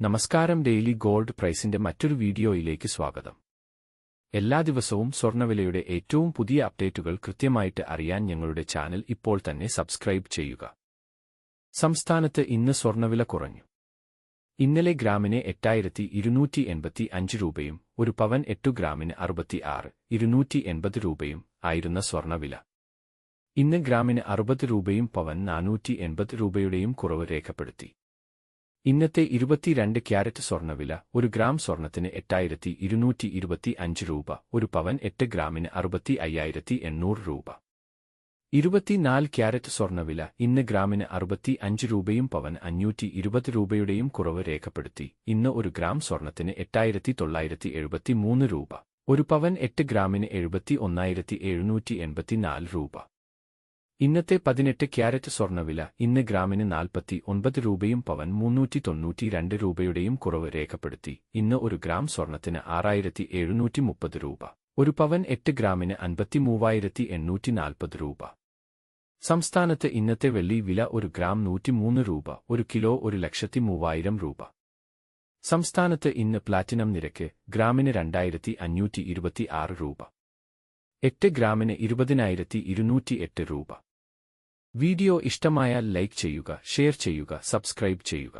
നമസ്കാരം daily gold പ്രൈസിന്റെ മറ്റൊരു വീഡിയോയിലേക്ക് സ്വാഗതം. എല്ലാ ദിവസവും സ്വർണവിലയുടെ ഏറ്റവും പുതിയ അപ്ഡേറ്റുകൾ കൃത്യമായിട്ട് അറിയാൻ ഞങ്ങളുടെ ചാനൽ ഇപ്പോൾ തന്നെ സബ്സ്ക്രൈബ് ചെയ്യുക. സംസ്ഥാനത്ത് ഇന്ന് സ്വർണവില കുറഞ്ഞു. ഇന്നലെ ഗ്രാമിന് എട്ടായിരത്തി ഇരുന്നൂറ്റി എൺപത്തി അഞ്ച് രൂപയും ഒരു പവൻ എട്ടു ഗ്രാമിന് അറുപത്തി ആറ് ഇരുന്നൂറ്റി എൺപത് രൂപയും ആയിരുന്ന സ്വർണവില ഇന്ന് ഗ്രാമിന് അറുപത് രൂപയും പവൻ നാനൂറ്റി എൺപത് രൂപയുടെയും കുറവ് രേഖപ്പെടുത്തി. ഇന്നത്തെ ഇരുപത്തിരണ്ട് ക്യാരറ്റ് സ്വർണവില ഒരു ഗ്രാം സ്വർണത്തിന് എട്ടായിരത്തി ഇരുന്നൂറ്റി ഇരുപത്തി അഞ്ച് രൂപ ഒരു പവൻ എട്ട് ഗ്രാമിന് അറുപത്തി അയ്യായിരത്തി എണ്ണൂറ് രൂപ. ഇരുപത്തിനാല് ക്യാരറ്റ് സ്വർണവില ഇന്ന് ഗ്രാമിന് അറുപത്തി അഞ്ച് രൂപയും പവൻ അഞ്ഞൂറ്റി ഇരുപത് രൂപയുടെയും കുറവ് രേഖപ്പെടുത്തി. ഇന്ന് ഒരു ഗ്രാം സ്വർണത്തിന് എട്ടായിരത്തി തൊള്ളായിരത്തി എഴുപത്തി മൂന്ന് രൂപ ഒരു പവൻ എട്ട് ഗ്രാമിന് എഴുപത്തി ഒന്നായിരത്തി എഴുന്നൂറ്റി എൺപത്തിനാല് രൂപ. ഇന്നത്തെ പതിനെട്ട് ക്യാരറ്റ് സ്വർണവില ഇന്ന് ഗ്രാമിന് നാൽപ്പത്തി ഒൻപത് രൂപയും പവൻ മുന്നൂറ്റി തൊണ്ണൂറ്റി രണ്ട് രൂപയുടെയും കുറവ് രേഖപ്പെടുത്തി. ഇന്ന് ഒരു ഗ്രാം സ്വർണത്തിന് ആറായിരത്തി എഴുന്നൂറ്റി മുപ്പത് രൂപ. ഒരു പവൻ എട്ട് ഗ്രാമിന് അൻപത്തി മൂവായിരത്തി എണ്ണൂറ്റി നാൽപ്പത് രൂപ. സംസ്ഥാനത്ത് ഇന്നത്തെ വെള്ളി വില ഒരു ഗ്രാം നൂറ്റിമൂന്ന് രൂപ ഒരു കിലോ ഒരു ലക്ഷത്തി മൂവായിരം രൂപ. സംസ്ഥാനത്ത് ഇന്ന് പ്ലാറ്റിനം നിരക്ക് ഗ്രാമിന് രണ്ടായിരത്തി അഞ്ഞൂറ്റി ഇരുപത്തി ആറ് രൂപ. എട്ട് ഗ്രാമിന് ഇരുപതിനായിരത്തി ഇരുന്നൂറ്റി എട്ട് രൂപ. വീഡിയോ ഇഷ്ടമായാൽ ലൈക്ക് ചെയ്യുക ഷെയർ ചെയ്യുക സബ്സ്ക്രൈബ് ചെയ്യുക.